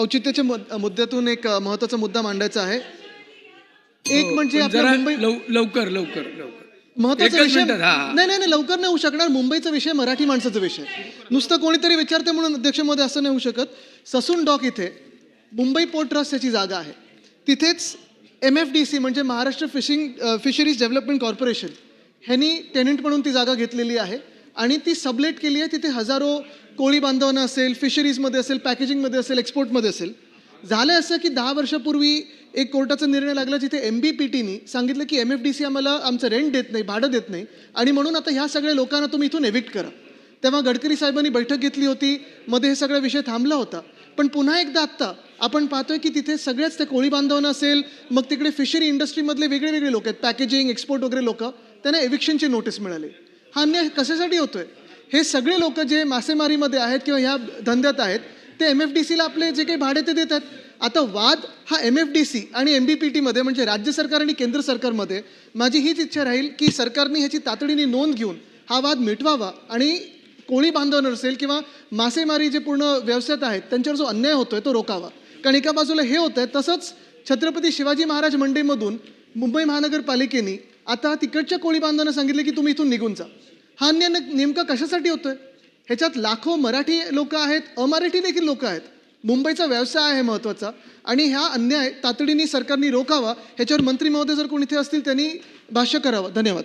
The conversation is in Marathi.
औचित्याच्या मुद- मुद्द्यातून एक अ, महत्त्वाचा मुद्दा मांडायचा आहे. एक म्हणजे पण आपल्या जरा मुंबई लव- लवकर लवकर लवकर. महत्त्वाचा एकच विषय मिनिटात, हा, हा. नाही नाही नाही लवकर नाही होऊ शकणार. मुंबईचा विषय मराठी माणसाचा विषय. नुसतं कोणीतरी विचारते म्हणून अध्यक्षमध्ये असं नाही होऊ शकत. ससून डॉक इथे मुंबई पोर्ट ट्रस्ट याची जागा आहे. तिथेच एम एफ डी सी म्हणजे Maharashtra fishing fisheries development corporation ह्यांनी टेनंट म्हणून ती जागा घेतलेली आहे. आणि ती सबलेट केली आहे तिथे हजारो कोळी बांधवांना असेल फिशरीजमध्ये असेल पॅकेजिंगमध्ये असेल एक्सपोर्टमध्ये असेल. झालं असं की दहा वर्षापूर्वी एक कोर्टाचा निर्णय लागला जिथे एम बी पी टीनी सांगितलं की एम एफ डी सी आम्हाला आमचं रेंट देत नाही भाडं देत नाही. आणि म्हणून आता ह्या सगळ्या लोकांना तुम्ही इथून एव्हिक्ट करा. तेव्हा गडकरी साहेबांनी बैठक घेतली होती मध्ये हे सगळा विषय थांबला होता. पण पुन्हा एकदा आत्ता आपण पाहतोय की तिथे सगळ्याच ते कोळी बांधवांना असेल मग तिकडे फिशरी इंडस्ट्रीमधले वेगळे वेगळे लोक आहेत पॅकेजिंग एक्सपोर्ट वगैरे लोक त्यांना एव्हिक्शनची नोटीस मिळाली. हा अन्याय कशासाठी होतोय? हे सगळे लोक जे मासेमारीमध्ये आहेत किंवा ह्या धंद्यात आहेत ते एम एफ डी सीला आपले जे काही भाडे ते देतात. आता वाद हा एम एफ डी सी आणि एम बी पी टीमध्ये म्हणजे राज्य सरकार आणि केंद्र सरकारमध्ये माझी हीच इच्छा राहील की सरकारने ह्याची तातडीने नोंद घेऊन हा वाद मिटवावा आणि कोळी बांधवांवर असेल किंवा मासेमारी जे पूर्ण व्यवसायात आहेत त्यांच्यावर जो अन्याय होतोय तो रोकावा कारण एका बाजूला हे होतंय तसंच छत्रपती शिवाजी महाराज मंडईमधून मुंबई महानगरपालिकेने आता तिकडच्या कोळी बांधवांना सांगितले की तुम्ही इथून निघून जा. हा अन्याय नेमका कशासाठी होतोय? ह्याच्यात लाखो मराठी लोक आहेत अमराठी देखील लोक आहेत. मुंबईचा व्यवसाय आहे महत्त्वाचा आणि ह्या अन्याय तातडीने सरकारने रोखावा ह्याच्यावर मंत्री महोदय जर कोणी इथे असतील त्यांनी भाष्य करावं. धन्यवाद.